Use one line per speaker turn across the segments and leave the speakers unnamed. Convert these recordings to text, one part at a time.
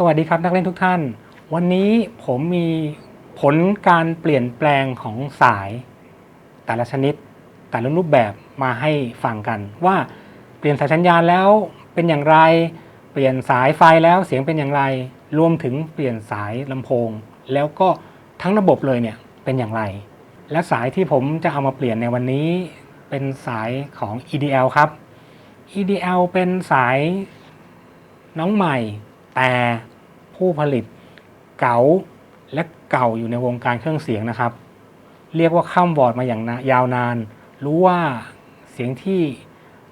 สวัสดีครับนักเล่นทุกท่าน วันนี้ผมมีผลการเปลี่ยนแปลงของสาย แต่ละชนิด แต่ละรูปแบบมาให้ฟังกัน ว่าเปลี่ยนสายสัญญาณแล้วเป็นอย่างไร เปลี่ยนสายไฟแล้วเสียงเป็นอย่างไร รวมถึงเปลี่ยนสายลำโพง แล้วก็ทั้งระบบเลยเนี่ยเป็นอย่างไร และสายที่ผมจะเอามาเปลี่ยนในวันนี้ เป็นสายของ EDL ครับ EDL เป็นสายน้องใหม่ แต่ผู้ผลิตเก๋าและเก่าอยู่ในวงการเครื่องเสียงนะครับ เรียกว่าข้ามวอร์ดมาอย่างยาวนาน รู้ว่าเสียงที่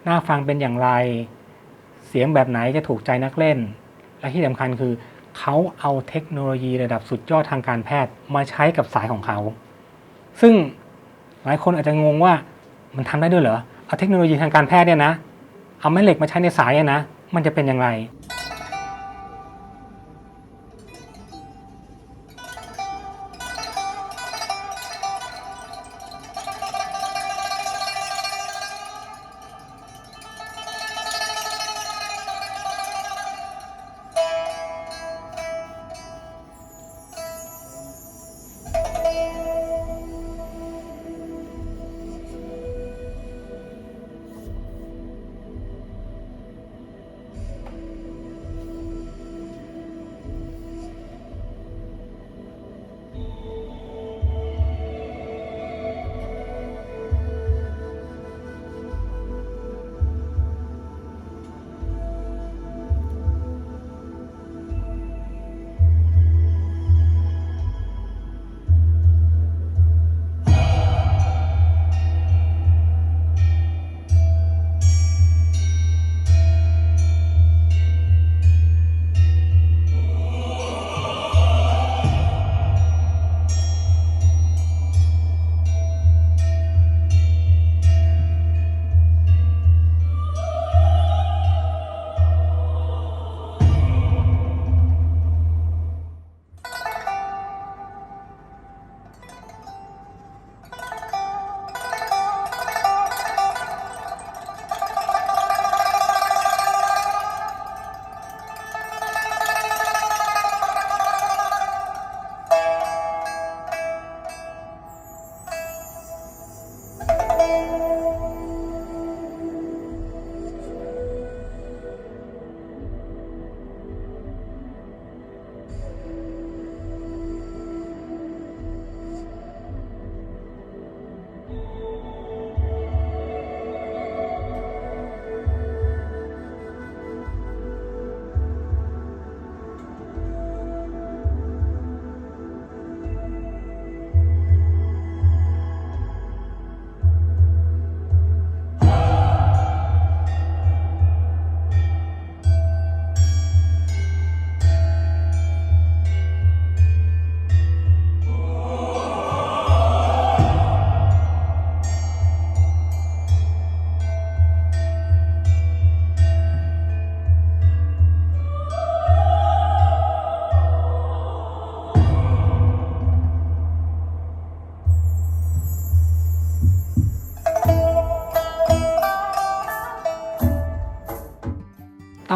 น่าฟังเป็นอย่างไร เสียงแบบไหนจะถูกใจนักเล่น และที่สำคัญคือเขาเอาเทคโนโลยีระดับสุดยอดทางการแพทย์มาใช้กับสายของเขา ซึ่งหลายคนอาจจะงงว่ามันทำได้ด้วยเหรอ เอาเทคโนโลยีทางการแพทย์เนี่ยนะ เอาแม่เหล็กมาใช้ในสายอะนะ มันจะเป็นอย่างไร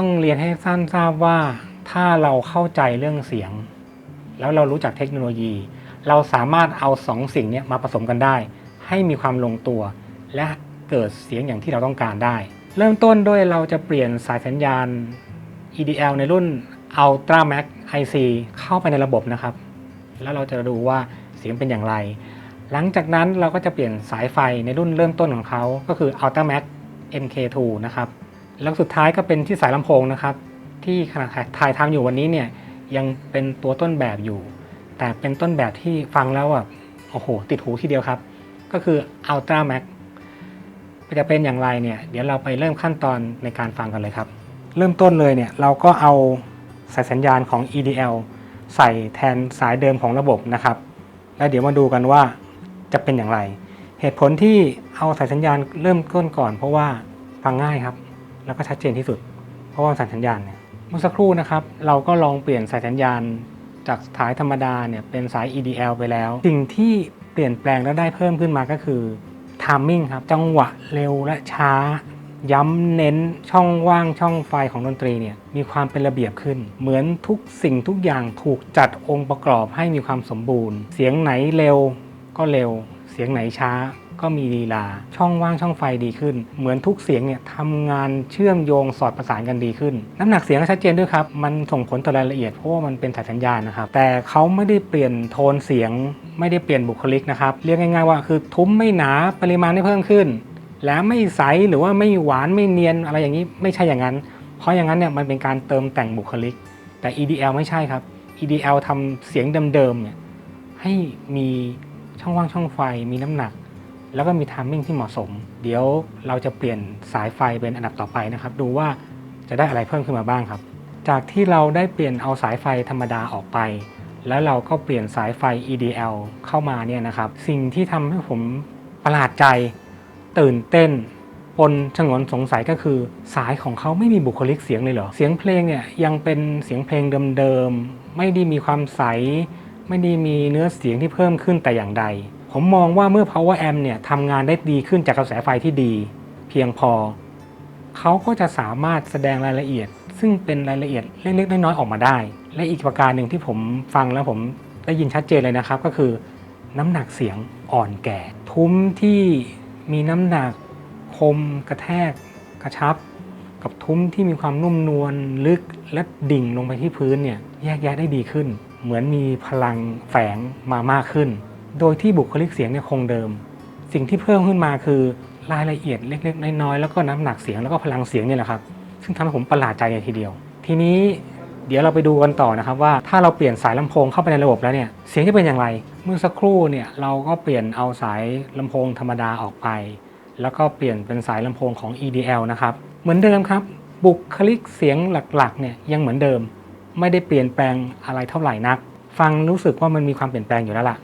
ต้องเรียนให้ท่านทราบว่าถ้าเราเข้าใจเรื่องเสียง แล้วเรารู้จักเทคโนโลยี เราสามารถเอาสองสิ่งนี้มาผสมกันได้ ให้มีความลงตัว และเกิดเสียงอย่างที่เราต้องการได้ เริ่มต้นด้วยเราจะเปลี่ยนสายสัญญาณ EDL ในรุ่น Ultra Max IC เข้าไปในระบบนะครับ แล้วเราจะดูว่าเสียงเป็นอย่างไร หลังจากนั้นเราก็จะเปลี่ยนสายไฟในรุ่นเริ่มต้นของเขาก็คือ Ultra Max MK2 นะครับ แล้วสุดท้ายก็เป็นที่สายลำโพงนะครับ ที่ขณะถ่ายทำอยู่วันนี้เนี่ยยังเป็นตัวต้นแบบอยู่ แต่เป็นต้นแบบที่ฟังแล้วอะโอ้โห ติดหูทีเดียวครับ ก็คือ Ultra Max จะเป็นอย่างไรเนี่ย เดี๋ยวเราไปเริ่มขั้นตอนในการฟังกันเลยครับ เริ่มต้นเลยเนี่ยเราก็เอาสายสัญญาณของ EDL ใส่แทนสายเดิมของระบบนะครับ แล้วเดี๋ยวมาดูกันว่าจะเป็นอย่างไร เหตุผลที่เอาสายสัญญาณเริ่มต้นก่อน เพราะว่าฟังง่ายครับ แล้วก็ชัดเจนที่สุด เพราะว่าสายสัญญาณเนี่ยเมื่อสักครู่นะครับเราก็ลองเปลี่ยนสายสัญญาณ จากสายธรรมดาเนี่ยเป็นสาย EDL ไปแล้ว สิ่งที่เปลี่ยนแปลงและได้เพิ่มขึ้นมาก็คือ timing ครับจังหวะเร็วและช้า ย้ำเน้นช่องว่างช่องไฟของดนตรีเนี่ยมีความเป็นระเบียบขึ้น เหมือนทุกสิ่งทุกอย่างถูกจัดองค์ประกอบให้มีความสมบูรณ์ เสียงไหนเร็วก็เร็ว เสียงไหนช้า ก็มีลีลา ช่องว่างช่องไฟดีขึ้น เหมือนทุกเสียงเนี่ยทำงานเชื่อมโยงสอดประสานกันดีขึ้น น้ำหนักเสียงก็ชัดเจนด้วยครับ มันส่งผลต่อรายละเอียดเพราะว่ามันเป็นสายสัญญาณนะครับ แต่เขาไม่ได้เปลี่ยนโทนเสียง ไม่ได้เปลี่ยนบุคลิกนะครับ เรียกง่าย ๆ ว่าคือทุ้มไม่หนาปริมาณไม่เพิ่มขึ้น แล้วไม่ใสหรือว่าไม่หวานไม่เนียนอะไรอย่างนี้ไม่ใช่อย่างนั้น เพราะอย่างนั้นเนี่ยมันเป็นการเติมแต่งบุคลิก แต่ EDL ไม่ใช่ครับ EDL ทำเสียงเดิมๆเนี่ยให้มีช่องว่างช่องไฟมีน้ำหนัก แล้วก็มีทามมิ่งที่เหมาะสม เดี๋ยวเราจะเปลี่ยนสายไฟเป็นอันดับต่อไปนะครับ ดูว่าจะได้อะไรเพิ่มขึ้นมาบ้างครับ จากที่เราได้เปลี่ยนเอาสายไฟธรรมดาออกไป แล้วเราก็เปลี่ยนสายไฟ EDL เข้ามาเนี่ยนะครับ สิ่งที่ทำให้ผมประหลาดใจ ตื่นเต้นปนฉงนสงสัยก็คือ สายของเขาไม่มีบุคลิกเสียงเลยเหรอ เสียงเพลงเนี่ยยังเป็นเสียงเพลงเดิมๆ ไม่ได้มีความใส ไม่ได้มีเนื้อเสียงที่เพิ่มขึ้นแต่อย่างใด ผมมองว่าเมื่อ power amp เนี่ยทำงานได้ดีขึ้นจากกระแสไฟที่ดี เพียงพอ เขาก็จะสามารถแสดงรายละเอียด ซึ่งเป็นรายละเอียดเล็กๆน้อยๆออกมาได้ และอีกประการหนึ่งที่ผมฟังแล้วผมได้ยินชัดเจนเลยนะครับ ก็คือ น้ำหนักเสียงอ่อนแก่ ทุ้มที่มีน้ำหนักคมกระแทกกระชับ กับทุ้มที่มีความนุ่มนวลลึกและดิ่งลงไปที่พื้นเนี่ยแยกแยะได้ดีขึ้น เหมือนมีพลังแฝงมามากขึ้น โดยที่บุคลิกเสียงเนี่ยคงเดิม สิ่งที่เพิ่มขึ้นมาคือรายละเอียดเล็กๆน้อยๆแล้วก็น้ำหนักเสียงแล้วก็พลังเสียงเนี่ยแหละครับ ซึ่งทำให้ผมประหลาดใจเลยทีเดียว ทีนี้เดี๋ยวเราไปดูกันต่อนะครับว่าถ้าเราเปลี่ยนสายลำโพงเข้าไปในระบบแล้วเนี่ยเสียงจะเป็นอย่างไร เมื่อสักครู่เนี่ยเราก็เปลี่ยนเอาสายลำโพงธรรมดาออกไป แล้วก็เปลี่ยนเป็นสายลำโพงของ EDL นะครับเหมือนเดิมครับบุคลิกเสียงหลักๆเนี่ยยังเหมือนเดิม ไม่ได้เปลี่ยนแปลงอะไรเท่าไหร่นัก ฟังรู้สึกว่ามันมีความเปลี่ยนแปลงอยู่แล้วล่ะ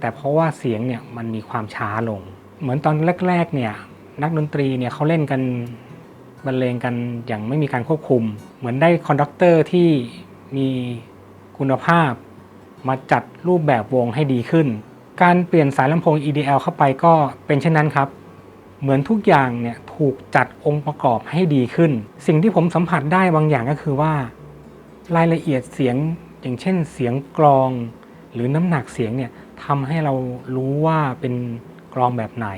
แต่เพราะว่าเสียงเนี่ยมันมีความช้าลง เหมือนตอนแรกๆเนี่ยนักดนตรีเนี่ยเขาเล่นกันบรรเลงกันอย่างไม่มีการควบคุม เหมือนได้คอนดักเตอร์ที่มีคุณภาพ มาจัดรูปแบบวงให้ดีขึ้น การเปลี่ยนสายลำโพง EDL เข้าไปก็เป็นเช่นนั้นครับเหมือนทุกอย่างเนี่ยถูกจัดองค์ประกอบให้ดีขึ้น สิ่งที่ผมสัมผัสได้บางอย่างก็คือว่า รายละเอียดเสียงอย่างเช่นเสียงกรอง หรือน้ำหนักเสียงเนี่ยทำให้เรารู้ว่าเป็นกรองแบบไหน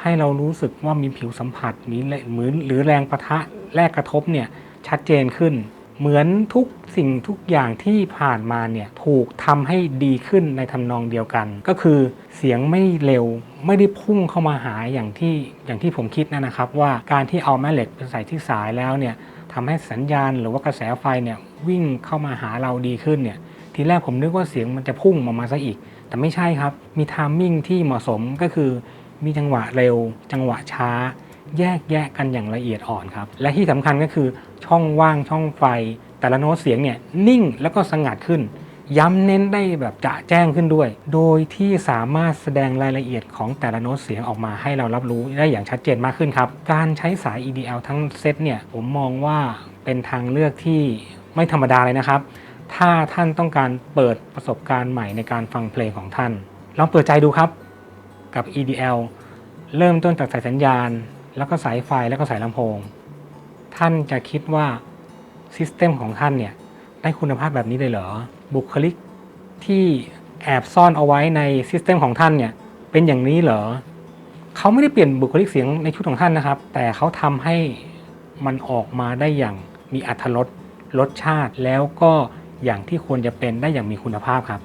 ให้เรารู้สึกว่ามีผิวสัมผัสมีเหมือนหรือแรงประทะแรกกระทบเนี่ยชัดเจนขึ้น เหมือนทุกสิ่งทุกอย่างที่ผ่านมาเนี่ยถูกทำให้ดีขึ้นในทำนองเดียวกัน ก็คือเสียงไม่เร็วไม่ได้พุ่งเข้ามาหาอย่างที่อย่างที่ผมคิดนะนะครับ ว่าการที่เอาแม่เหล็กไปใส่ที่สายแล้วเนี่ย ทำให้สัญญาณหรือว่ากระแสไฟเนี่ยวิ่งเข้ามาหาเราดีขึ้นเนี่ยทีแรกผมนึกว่าเสียงมันจะพุ่งออกมาซะอีก แต่ไม่ใช่ครับ มีทามมิ่งที่เหมาะสมก็คือมีจังหวะเร็ว จังหวะช้า แยกแยะกันอย่างละเอียดอ่อนครับ และที่สำคัญก็คือช่องว่างช่องไฟ แต่ละโน้ตเสียงเนี่ยนิ่งแล้วก็สงัดขึ้น ย้ำเน้นได้แบบจะแจ้งขึ้นด้วย โดยที่สามารถแสดงรายละเอียดของแต่ละโน้ตเสียงออกมาให้เรารับรู้ได้อย่างชัดเจนมากขึ้นครับ การใช้สาย EDL ทั้งเซตเนี่ยผมมองว่าเป็นทางเลือกที่ไม่ธรรมดาเลยนะครับ ถ้าท่านต้องการเปิดประสบการณ์ใหม่ในการฟังเพลงของท่าน ลองเปิดใจดูครับกับ EDL เริ่มต้นจากสายสัญญาณ แล้วก็สายไฟแล้วก็สายลำโพง ท่านจะคิดว่าซิสเต็มของท่านเนี่ยได้คุณภาพแบบนี้เลยเหรอ บุคลิกที่แอบซ่อนเอาไว้ในซิสเต็มของท่านเนี่ยเป็นอย่างนี้เหรอเขาไม่ได้เปลี่ยนบุคลิกเสียงในชุดของท่านนะครับ แต่เขาทำให้มันออกมาได้อย่างมีอัธรสรสชาติแล้วก็อย่างที่ควรจะเป็นได้อย่างมีคุณภาพครับ